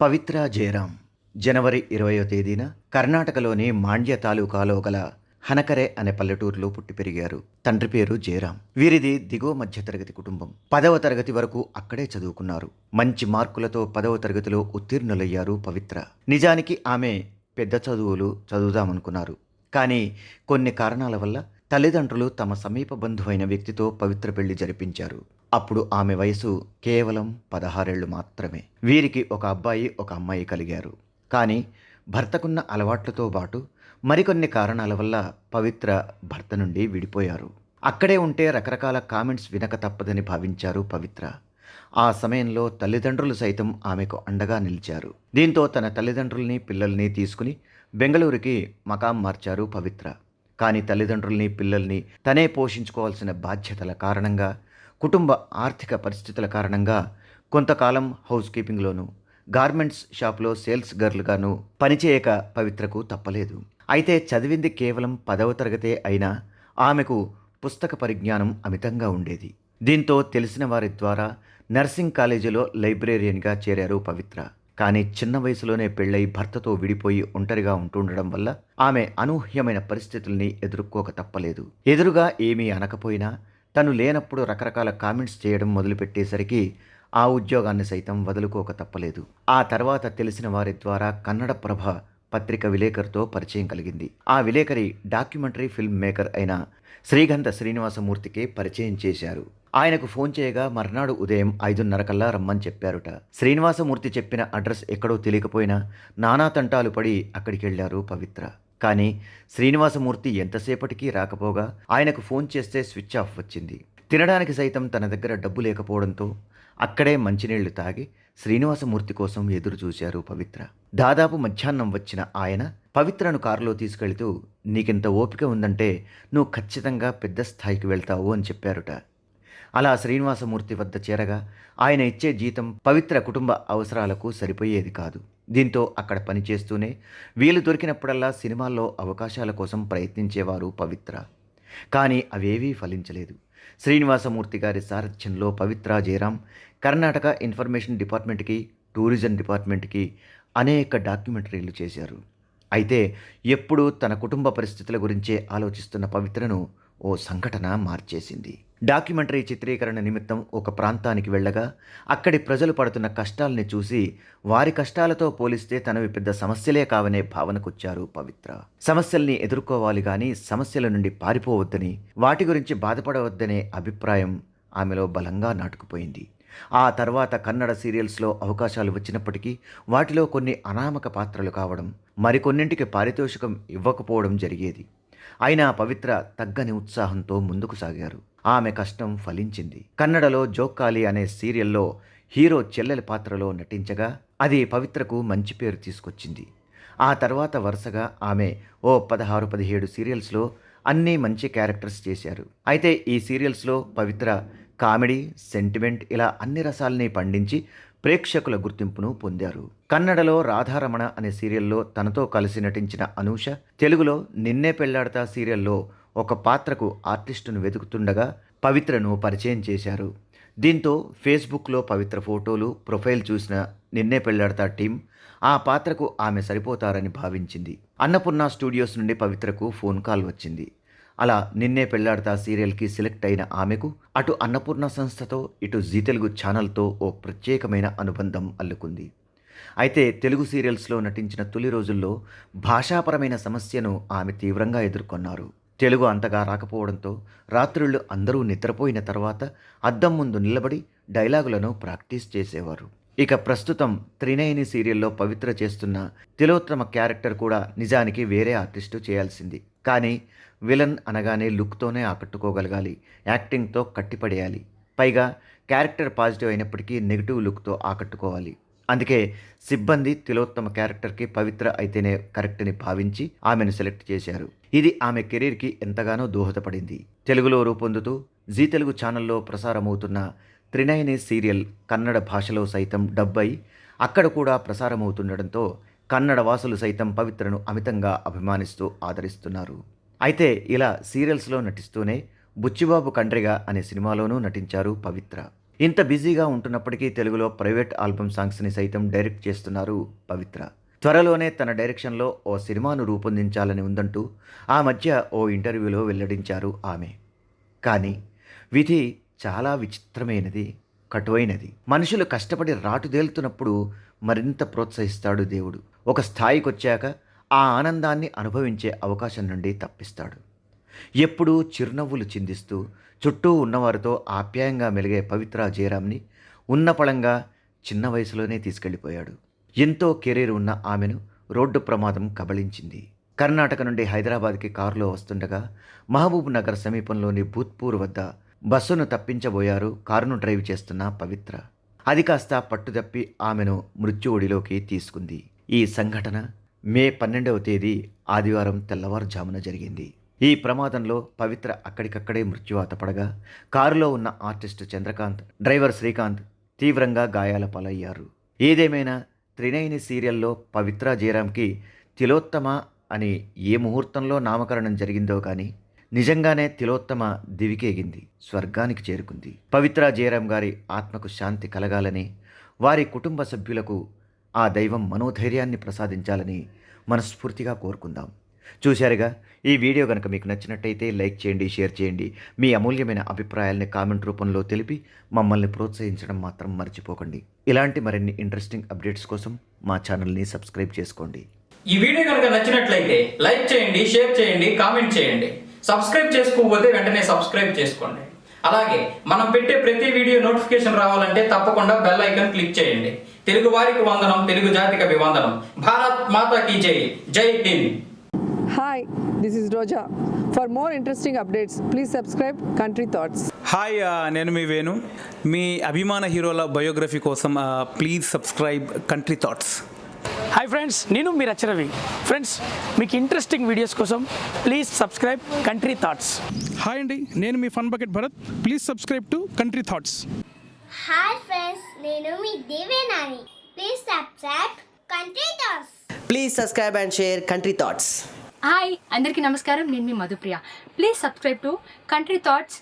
పవిత్ర జయరాం. జనవరి ఇరవయో తేదీన కర్ణాటకలోని మాండ్య తాలూకాలో గల హనకరే అనే పల్లెటూరులో పుట్టి పెరిగారు. తండ్రి పేరు జయరాం. వీరిది దిగువ మధ్యతరగతి కుటుంబం. పదవ తరగతి వరకు అక్కడే చదువుకున్నారు. మంచి మార్కులతో పదవ తరగతిలో ఉత్తీర్ణులయ్యారు పవిత్ర. నిజానికి ఆమె పెద్ద చదువులు చదువుదామనుకున్నారు. కానీ కొన్ని కారణాల వల్ల తల్లిదండ్రులు తమ సమీప బంధువైన వ్యక్తితో పవిత్ర పెళ్ళి జరిపించారు. అప్పుడు ఆమె వయసు కేవలం పదహారేళ్ళు మాత్రమే. వీరికి ఒక అబ్బాయి ఒక అమ్మాయి కలిగారు. కానీ భర్తకున్న అలవాట్లతో పాటు మరికొన్ని కారణాల వల్ల పవిత్ర భర్త నుండి విడిపోయారు. అక్కడే ఉంటే రకరకాల కామెంట్స్ వినక తప్పదని భావించారు పవిత్ర. ఆ సమయంలో తల్లిదండ్రులు సైతం ఆమెకు అండగా నిలిచారు. దీంతో తన తల్లిదండ్రుల్ని పిల్లల్ని తీసుకుని బెంగళూరుకి మకాం మార్చారు పవిత్ర. కానీ తల్లిదండ్రుల్ని పిల్లల్ని తనే పోషించుకోవాల్సిన బాధ్యతల కారణంగా కుటుంబ ఆర్థిక పరిస్థితుల కారణంగా కొంతకాలం హౌస్ కీపింగ్లోనూ గార్మెంట్స్ షాప్లో సేల్స్ గర్ల్గాను పనిచేయక పవిత్రకు తప్పలేదు. అయితే చదివింది కేవలం పదవ తరగతే అయినా ఆమెకు పుస్తక పరిజ్ఞానం అమితంగా ఉండేది. దీంతో తెలిసిన వారి ద్వారా నర్సింగ్ కాలేజీలో లైబ్రేరియన్గా చేరారు పవిత్ర. కానీ చిన్న వయసులోనే పెళ్ళై భర్తతో విడిపోయి ఒంటరిగా ఉంటుండడం వల్ల ఆమె అనూహ్యమైన పరిస్థితుల్ని ఎదుర్కోక తప్పలేదు. ఎదురుగా ఏమీ అనకపోయినా తను లేనప్పుడు రకరకాల కామెంట్స్ చేయడం మొదలుపెట్టేసరికి ఆ ఉద్యోగాన్ని సైతం వదులుకోక తప్పలేదు. ఆ తర్వాత తెలిసిన వారి ద్వారా కన్నడ ప్రభ పత్రిక విలేకరితో పరిచయం కలిగింది. ఆ విలేకరి డాక్యుమెంటరీ ఫిల్మ్ మేకర్ అయిన శ్రీగంధ శ్రీనివాసమూర్తికి పరిచయం చేశారు. ఆయనకు ఫోన్ చేయగా మర్నాడు ఉదయం ఐదున్నర కల్లా రమ్మని చెప్పారుట. శ్రీనివాసమూర్తి చెప్పిన అడ్రస్ ఎక్కడో తెలియకపోయినా నానా తంటాలు పడి అక్కడికి వెళ్ళారు పవిత్ర. కానీ శ్రీనివాసమూర్తి ఎంతసేపటికి రాకపోగా ఆయనకు ఫోన్ చేస్తే స్విచ్ ఆఫ్ వచ్చింది. తినడానికి సైతం తన దగ్గర డబ్బు లేకపోవడంతో అక్కడే మంచినీళ్ళు తాగి శ్రీనివాసమూర్తి కోసం ఎదురు చూశారు పవిత్ర. దాదాపు మధ్యాహ్నం వచ్చిన ఆయన పవిత్రను కారులో తీసుకెళ్తూ నీకింత ఓపిక ఉందంటే నువ్వు ఖచ్చితంగా పెద్ద స్థాయికి వెళ్తావు అని చెప్పారుట. అలా శ్రీనివాసమూర్తి వద్ద చేరగా ఆయన ఇచ్చే జీతం పవిత్ర కుటుంబ అవసరాలకు సరిపోయేది కాదు. దీంతో అక్కడ పనిచేస్తూనే వీలు దొరికినప్పుడల్లా సినిమాల్లో అవకాశాల కోసం ప్రయత్నించేవారు పవిత్ర. కానీ అవేవీ ఫలించలేదు. శ్రీనివాసమూర్తి గారి సారథ్యంలో పవిత్ర జయరాం కర్ణాటక ఇన్ఫర్మేషన్ డిపార్ట్మెంట్కి టూరిజం డిపార్ట్మెంట్కి అనేక డాక్యుమెంటరీలు చేశారు. అయితే ఎప్పుడూ తన కుటుంబ పరిస్థితుల గురించే ఆలోచిస్తున్న పవిత్రను ఓ సంఘటన మార్చేసింది. డాక్యుమెంటరీ చిత్రీకరణ నిమిత్తం ఒక ప్రాంతానికి వెళ్ళగా అక్కడి ప్రజలు పడుతున్న కష్టాల్ని చూసి వారి కష్టాలతో పోలిస్తే తనవి పెద్ద సమస్యలే కావనే భావనకొచ్చారు పవిత్ర. సమస్యల్ని ఎదుర్కోవాలి కానీ సమస్యల నుండి పారిపోవద్దని వాటి గురించి బాధపడవద్దనే అభిప్రాయం ఆమెలో బలంగా నాటుకుపోయింది. ఆ తర్వాత కన్నడ సీరియల్స్లో అవకాశాలు వచ్చినప్పటికీ వాటిలో కొన్ని అనామక పాత్రలు కావడం మరికొన్నింటికి పారితోషికం ఇవ్వకపోవడం జరిగేది. అయినా పవిత్ర తగ్గని ఉత్సాహంతో ముందుకు సాగారు. ఆమె కష్టం ఫలించింది. కన్నడలో జోక్కాలి అనే సీరియల్లో హీరో చెల్లెలి పాత్రలో నటించగా అది పవిత్రకు మంచి పేరు తీసుకొచ్చింది. ఆ తర్వాత వరుసగా ఆమె ఓ పదహారు పదిహేడు సీరియల్స్లో అన్నీ మంచి క్యారెక్టర్స్ చేశారు. అయితే ఈ సీరియల్స్లో పవిత్ర కామెడీ సెంటిమెంట్ ఇలా అన్ని రసాల్ని పండించి ప్రేక్షకుల గుర్తింపును పొందారు. కన్నడలో రాధారమణ అనే సీరియల్లో తనతో కలిసి నటించిన అనూష తెలుగులో నిన్నే పెళ్ళాడతా సీరియల్లో ఒక పాత్రకు ఆర్టిస్టును వెతుకుతుండగా పవిత్రను పరిచయం చేశారు. దీంతో ఫేస్బుక్లో పవిత్ర ఫోటోలు ప్రొఫైల్ చూసిన నిన్నే పెళ్ళాడతా టీం ఆ పాత్రకు ఆమె సరిపోతారని భావించింది. అన్నపూర్ణ స్టూడియోస్ నుండి పవిత్రకు ఫోన్ కాల్ వచ్చింది. అలా నిన్నే పెళ్ళాడతా సీరియల్కి సెలెక్ట్ అయిన ఆమెకు అటు అన్నపూర్ణ సంస్థతో ఇటు జీ తెలుగు ఛానల్తో ఓ ప్రత్యేకమైన అనుబంధం అల్లుకుంది. అయితే తెలుగు సీరియల్స్లో నటించిన తొలి రోజుల్లో భాషాపరమైన సమస్యను ఆమె తీవ్రంగా ఎదుర్కొన్నారు. తెలుగు అంతగా రాకపోవడంతో రాత్రుళ్ళు అందరూ నిద్రపోయిన తర్వాత అద్దం ముందు నిలబడి డైలాగులను ప్రాక్టీస్ చేసేవారు. ఇక ప్రస్తుతం త్రినయని సీరియల్లో పవిత్ర చేస్తున్న తిలోత్తమ క్యారెక్టర్ కూడా నిజానికి వేరే ఆర్టిస్టు చేయాల్సింది. కానీ విలన్ అనగానే లుక్తోనే ఆకట్టుకోగలగాలి యాక్టింగ్తో కట్టిపడేయాలి. పైగా క్యారెక్టర్ పాజిటివ్ అయినప్పటికీ నెగిటివ్ లుక్తో ఆకట్టుకోవాలి. అందుకే సిబ్బంది తిలోత్తమ క్యారెక్టర్కి పవిత్ర అయితేనే కరెక్ట్ని భావించి ఆమెను సెలెక్ట్ చేశారు. ఇది ఆమె కెరీర్కి ఎంతగానో దోహదపడింది. తెలుగులో రూపొందుతూ జీ తెలుగు ఛానల్లో ప్రసారమవుతున్న త్రినయని సీరియల్ కన్నడ భాషలో సైతం డబ్బై అక్కడ కూడా ప్రసారమవుతుండడంతో కన్నడ వాసులు సైతం పవిత్రను అమితంగా అభిమానిస్తూ ఆదరిస్తున్నారు. అయితే ఇలా సీరియల్స్లో నటిస్తూనే బుచ్చిబాబు కండ్రిగా అనే సినిమాలోనూ నటించారు పవిత్ర. ఇంత బిజీగా ఉంటున్నప్పటికీ తెలుగులో ప్రైవేట్ ఆల్బమ్ సాంగ్స్ని సైతం డైరెక్ట్ చేస్తున్నారు పవిత్ర. త్వరలోనే తన డైరెక్షన్లో ఓ సినిమాను రూపొందించాలని ఉందంటూ ఆ మధ్య ఓ ఇంటర్వ్యూలో వెల్లడించారు ఆమె. కానీ విధి చాలా విచిత్రమైనది కటువైనది. మనుషులు కష్టపడి రాటుదేలుతున్నప్పుడు మరింత ప్రోత్సహిస్తాడు దేవుడు. ఒక స్థాయికొచ్చాక ఆ ఆనందాన్ని అనుభవించే అవకాశం నుండి తప్పిస్తాడు. ఎప్పుడూ చిరునవ్వులు చిందిస్తూ చుట్టూ ఉన్నవారితో ఆప్యాయంగా మెలిగే పవిత్ర జయరామ్ని ఉన్నపళంగా చిన్న వయసులోనే తీసుకెళ్ళిపోయాడు ఎంతో కెరీర్ ఉన్న ఆమెను రోడ్డు ప్రమాదం కబళించింది. కర్ణాటక నుండి హైదరాబాద్కి కారులో వస్తుండగా మహబూబ్ నగర్ సమీపంలోని భూత్పూర్ వద్ద బస్సును తప్పించబోయారు కారును డ్రైవ్ చేస్తున్న పవిత్ర. అది కాస్త పట్టుదప్పి ఆమెను మృత్యువుడిలోకి తీసుకుంది. ఈ సంఘటన మే పన్నెండవ తేదీ ఆదివారం తెల్లవారుజామున జరిగింది. ఈ ప్రమాదంలో పవిత్ర అక్కడికక్కడే మృత్యువాత పడగా కారులో ఉన్న ఆర్టిస్ట్ చంద్రకాంత్ డ్రైవర్ శ్రీకాంత్ తీవ్రంగా గాయాల పాలయ్యారు. ఏదేమైనా త్రినయని సీరియల్లో పవిత్ర జయరామ్కి తిలోత్తమ అని ఏ ముహూర్తంలో నామకరణం జరిగిందో కానీ నిజంగానే తిలోత్తమ దివికేగింది స్వర్గానికి చేరుకుంది. పవిత్ర జయరాం గారి ఆత్మకు శాంతి కలగాలని వారి కుటుంబ సభ్యులకు ఆ దైవం మనోధైర్యాన్ని ప్రసాదించాలని మనస్ఫూర్తిగా కోరుకుందాం. చూశారుగా? ఈ వీడియో కనుక మీకు నచ్చినట్టయితే లైక్ చేయండి షేర్ చేయండి. మీ అమూల్యమైన అభిప్రాయాల్ని కామెంట్ రూపంలో తెలిపి మమ్మల్ని ప్రోత్సహించడం మాత్రం మర్చిపోకండి. ఇలాంటి మరిన్ని ఇంట్రెస్టింగ్ అప్డేట్స్ కోసం మా ఛానల్ని సబ్స్క్రైబ్ చేసుకోండి. ఈ వీడియో కనుక నచ్చినట్లయితే లైక్ చేయండి షేర్ చేయండి కామెంట్ చేయండి. సబ్స్క్రైబ్ చేసుకోకపోతే వెంటనే సబ్స్క్రైబ్ చేసుకోండి. అలాగే మనం పెట్టే ప్రతి వీడియో నోటిఫికేషన్ రావాలంటే తప్పకుండా బెల్ ఐకాన్ క్లిక్ చేయండి. తెలుగు వారికి వందనం తెలుగు జాతికి అభివందనం. భారత్ మాతా కీ జై. జై Hind. Hi, this is Roja. For more interesting updates, please subscribe Country Thoughts. Hi నేను మీ వేణు. మీ అభిమాన హీరోల బయోగ్రఫీ కోసం please subscribe country thoughts hi friends నేను మీ రచరవి ఫ్రెండ్స్ మీకు ఇంట్రెస్టింగ్ వీడియోస్ కోసం please subscribe country thoughts hi అండి నేను మీ fun bucket Bharat please subscribe to country thoughts hi friends నేను మీ దేవేనాని please subscribe country thoughts Please subscribe and share Country Thoughts. Hi అందరికీ నమస్కారం. నేను మీ Madhupriya. Please subscribe to country thoughts